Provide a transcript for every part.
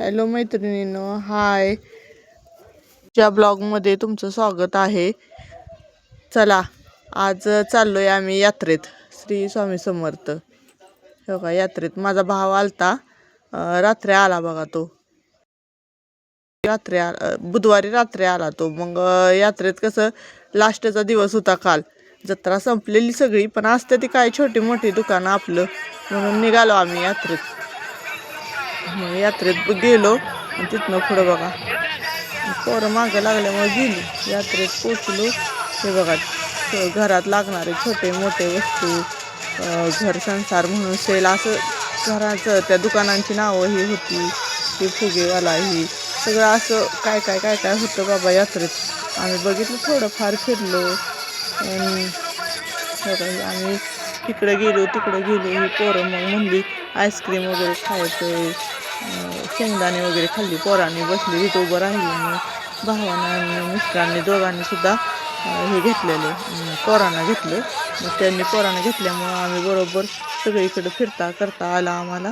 Hello मैत्रिणीनो हाय. ज्या ब्लॉगमध्ये तुमचं स्वागत आहे. चला आज चाललो आहे आम्ही यात्रेत श्री स्वामी समर्थ. हो का यात्रेत. माझा भाव आलता रात्री आला बघा तो. रात्री आला बुधवारी रात्री आला तो. मग यात्रेत कसं लास्टचा दिवस होता काल. जत्रा संपलेली सगळी पण असते ती काय छोटी मोठी दुकानं आपलं म्हणून निघालो आम्ही यात्रेत. मग यात्रेत गेलो. आणि तिथनं पुढं बघा. पोरं मागं लागल्यामुळे गेली. यात्रेत पोचलो. हे बघा घरात लागणारे छोटे मोठे वस्तू घर संसार म्हणून सेल असं घराचं त्या दुकानांची नावं ही होती. ही फुगेवाला ही. सगळं असं काय काय काय काय होतं बाबा यात्रेत. आम्ही बघितलं थोडंफार फिरलो. आणि आम्ही तिकडे गेलो तिकडे गेलो. ही पोरं मग म्हणली आईस्क्रीम वगैरे खायचं शेंगदाणे वगैरे खाल्ली पोरांनी बसली तिथं उभं राहिली मी भावानं मिस्टरांनी दोघांनी सुद्धा हे घेतलेलं पोरांना घेतलं. मग त्यांनी पोरांना घेतल्यामुळं आम्ही बरोबर सगळीकडे फिरता करता आला आम्हाला.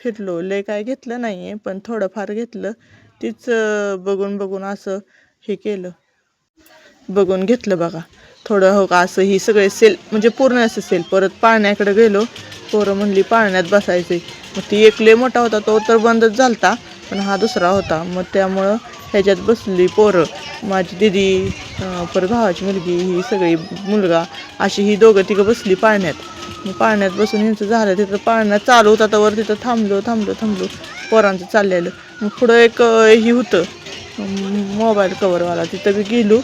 फिरलो लय काय घेतलं नाही आहे पण थोडंफार घेतलं. तीच बघून बघून असं हे केलं. बघून घेतलं बघा. थोडं हो का असं ही सगळे सेल म्हणजे पूर्ण असं सेल. परत पाळण्याकडे गेलो पोरं म्हणली पाळण्यात बसायचे मग ती एक लय मोठा होता तो तर बंदच झालता पण हा दुसरा होता. मग त्यामुळं ह्याच्यात बसली पोरं. माझी दिदी परत भावाची मुलगी ही सगळी मुलगा अशी ही दोघं तिघं बसली पाळण्यात. मग पाळण्यात बसून ह्यांचं झालं तिथं पाळण्यात चालू होता तर वर तिथं थांबलो थांबलो थांबलो पोरांचं चाललेलं. मग पुढं एक ही होतं मोबाईल कवरवाला तिथं बी गेलो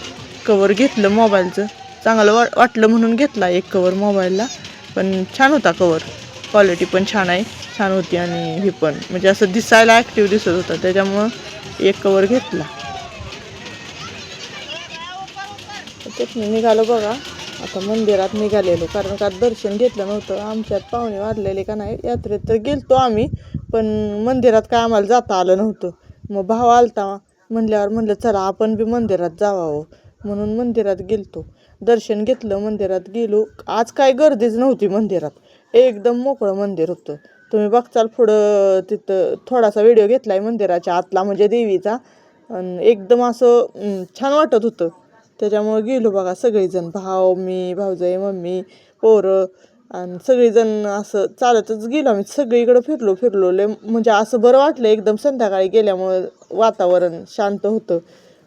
कवर घेतलं मोबाईलचं. चांगलं वा वाटलं म्हणून घेतला एक कवर मोबाईलला. पण छान होता कवर क्वालिटी पण छान आहे. छान होती आणि हे पण. म्हणजे असं दिसायला ॲक्टिव्ह दिसत होतं. त्याच्यामुळं एक कवर घेतला. तिथनं निघालो बघा. आता मंदिरात निघालेलो. कारण का दर्शन घेतलं नव्हतं. आमच्यात पाहुणे वाढलेले का नाही यात्रेत तर गेलतो आम्ही. पण मंदिरात काय आम्हाला जाता आलं नव्हतं. मग भाव आलता. म्हणल्यावर म्हणलं चला आपण बी मंदिरात जावावं म्हणून मंदिरात गेलतो. दर्शन घेतलं मंदिरात गेलो. आज काय गर्दीच नव्हती मंदिरात. एकदम मोकळं मंदिर होतं. तुम्ही बघचाल पुढं तिथं थोडासा व्हिडिओ घेतलाय मंदिराच्या आतला म्हणजे देवीचा. आणि एकदम असं छान वाटत होतं. त्याच्यामुळं गेलो बघा सगळेजण भाव मी भाऊजाई मम्मी पोरं. आणि सगळेजण असं चालतच गेलो आम्ही. सगळीकडं फिरलो फिरलो. लय म्हणजे असं बरं वाटलं. एकदम संध्याकाळी गेल्यामुळं वातावरण शांत होतं.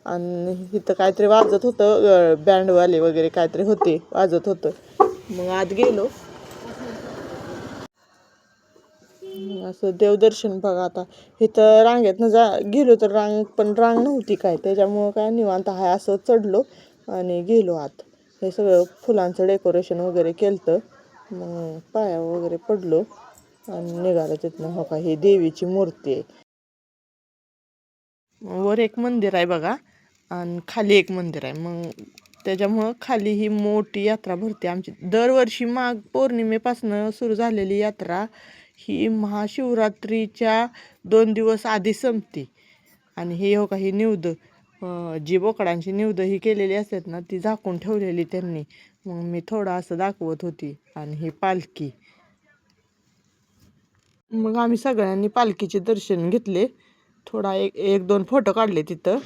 आणि इथं काहीतरी वाजत होतं बँडवाले वगैरे काहीतरी होते वाजत होतं. मग आत गेलो. असं देवदर्शन बघा आता. इथं रांगेतनं जा गेलो तर रांग पण रांग नव्हती काय. त्याच्यामुळं काय निवांत आहे असं चढलो आणि गेलो आत. हे सगळं फुलांचं डेकोरेशन वगैरे केलं मग पाया वगैरे पडलो आणि निघालं तिथनं. हो का ही देवीची मूर्ती आहे. वर एक मंदिर आहे बघा. आणि खाली एक मंदिर आहे. मग त्याच्यामुळं खाली ही मोठी यात्रा भरते आमची. दरवर्षी माग पौर्णिमेपासनं सुरू झालेली यात्रा ही महाशिवरात्रीच्या दोन दिवस आधी संपते. आणि हे हो का ही निवद जी बोकडांची निवद ही केलेली असतात ना ती झाकून ठेवलेली त्यांनी. मग मी थोडं असं दाखवत होती आणि ही पालखी. मग आम्ही सगळ्यांनी पालखीचे दर्शन घेतले. थोडा एक एक दोन फोटो काढले तिथं.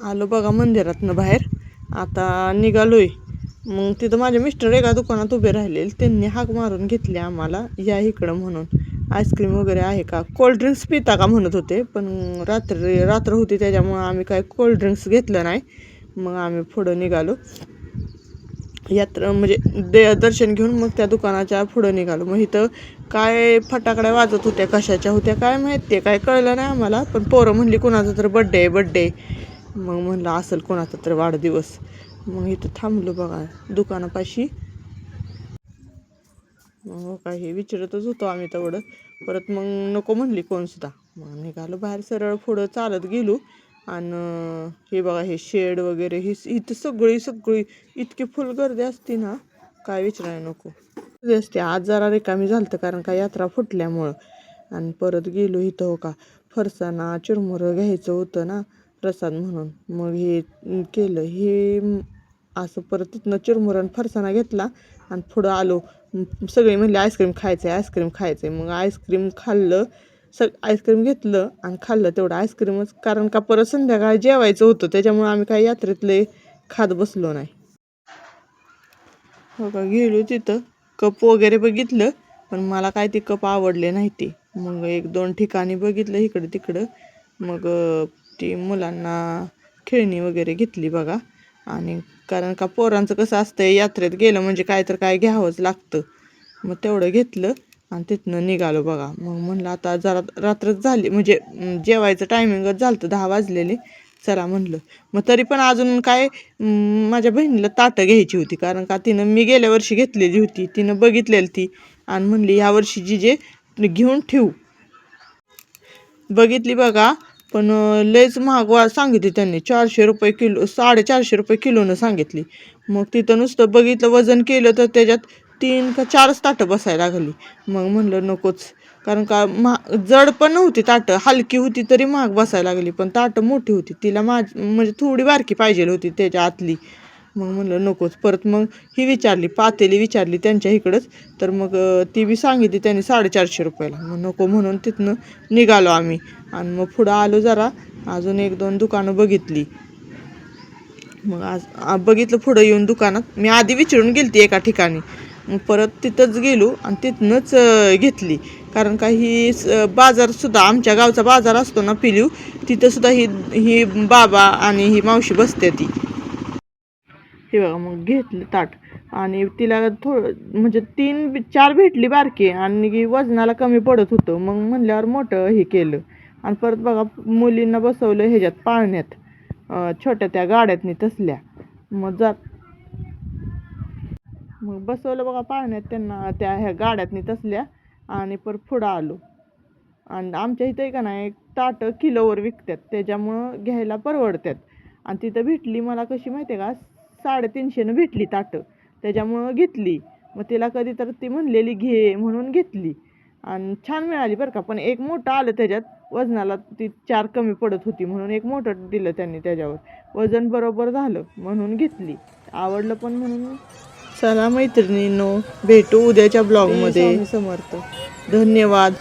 आलो बघा मंदिरातनं बाहेर. आता निघालोय. मग तिथं माझे मिस्टर एका दुकानात उभे राहिलेले. त्यांनी हाक मारून घेतली आम्हाला या इकडं म्हणून. आईस्क्रीम वगैरे आहे का? कोल्ड्रिंक्स पिता का म्हणत होते पण रात्री रात्र होती त्याच्यामुळं आम्ही काय कोल्ड्रिंक्स घेतलं नाही. मग आम्ही पुढं निघालो. यात्रा म्हणजे दे दर्शन घेऊन मग त्या दुकानाच्या पुढं निघालो. मग इथं काय फटाकड्या वाजत होत्या कशाच्या होत्या काय माहीत ते काय कळलं नाही आम्हाला. पण पोरं म्हणली कुणाचा तर बड्डे आहे बड्डे मग म्हणलं असेल कोणाचा तर वाढदिवस. मग इथं थांबलो बघा दुकानापाशी. मग हो काही विचारतच होतो आम्ही तेवढं. परत मग नको म्हणली कोण सुद्धा. मग निघालो बाहेर सरळ पुढं चालत गेलो. आणि हे बघा हे शेड वगैरे ही इथं सगळी सगळी इतकी फुल गर्दी असते ना काय विचारायला नको. गर्दी असते आज जरा रिकामी झालं कारण का यात्रा फुटल्यामुळं. आणि परत गेलो इथं हो का फरसाना चिरमुरं घ्यायचं होतं ना. प्रसाद म्हणून. मग हे केलं. हे असं परत तिथनं चिरमुरण फरसाणा घेतला आणि पुढं आलो. सगळे म्हणले आईस्क्रीम खायचं आहे आईस्क्रीम खायचं आहे मग आईस्क्रीम खाल्लं. सग आईस्क्रीम घेतलं आणि खाल्लं तेवढं आईस्क्रीमच. कारण का परत संध्याकाळी जेवायचं होतं. त्याच्यामुळं आम्ही काही यात्रेतले खात बसलो नाही. हो का? गेलो तिथं. कप वगैरे बघितलं पण मला काय ते कप आवडले नाही ते. मग एक दोन ठिकाणी बघितलं इकडं तिकडं. मग ती मुलांना खेळणी वगैरे घेतली बघा. आणि कारण का पोरांचं कसं असतंय यात्रेत गेलं म्हणजे काय तर काय घ्यावंच लागतं. मग तेवढं घेतलं आणि तिथनं निघालो बघा. मग म्हणलं आता जरा रात्रच झाली म्हणजे जेवायचं टायमिंगच झालं होतं, दहा वाजलेले. चला म्हणलं. मग तरी पण अजून काय माझ्या बहिणीला ताटं घ्यायची होती. कारण का तिनं मी गेल्या वर्षी घेतलेली होती. तिनं बघितलेली ती. आणि म्हणली ह्या वर्षी जे घेऊन ठेवू. बघितली बघा. पण लयच महाग वा सांगितली त्यांनी. चारशे रुपये किलो साडेचारशे रुपये किलोनं सांगितली. मग तिथं नुसतं बघितलं वजन केलं तर त्याच्यात तीन का चारच ताटं बसायला लागली. मग म्हणलं नकोच. कारण का महा जड पण नव्हती ताटं. हलकी होती तरी महाग बसायला लागली पण ताटं मोठी होती. तिला माझ म्हणजे थोडी बारकी पाहिजे होती त्याच्या आतली. मग म्हणलं नकोच. परत मग ही विचारली पातेली विचारली त्यांच्या इकडंच. तर मग ती बी सांगितली त्यांनी साडेचारशे रुपयाला. मग नको म्हणून तिथनं निघालो आम्ही. आणि मग पुढं आलो जरा अजून एक दोन दुकानं बघितली. मग आज बघितलं पुढं येऊन दुकानात. मी आधी विचारून गेली एका ठिकाणी. मग परत तिथंच गेलो आणि तिथनंच घेतली. कारण का ही बाजारसुद्धा आमच्या गावचा बाजार असतो ना पिलीव तिथंसुद्धा ही ही बाबा आणि ही मावशी बसते ती. हे बघा मग घेतलं ताट. आणि तिला थोडं म्हणजे तीन चार भेटली बारकी आणि वजनाला कमी पडत होतं. मग म्हणल्यावर मोठं हे केलं. आणि परत बघा मुलींना बसवलं ह्याच्यात पाळण्यात. छोट्या त्या गाड्यातनी तसल्या. मग जात मग बसवलं बघा पाळण्यात त्यांना त्या ह्या गाड्यातनी तसल्या आणि परत पुढं आलो. आणि आमच्या इथं आहे का नाही ताटं किलोवर विकतात. त्याच्यामुळं घ्यायला परवडतात. आणि तिथं भेटली मला कशी माहिती आहे का साडेतीनशेनं भेटली ताटं. त्याच्यामुळं घेतली. मग तिला कधी तर ती म्हणलेली घे म्हणून घेतली. आणि छान मिळाली बरं का. पण एक मोठं आलं त्याच्यात वजनाला ती चार कमी पडत होती म्हणून एक मोठं दिलं त्यांनी त्याच्यावर. वजन बरोबर झालं म्हणून घेतली. आवडलं पण म्हणून. चला मैत्रिणींनो भेटू उद्याच्या ब्लॉगमध्ये. समर्थ. धन्यवाद.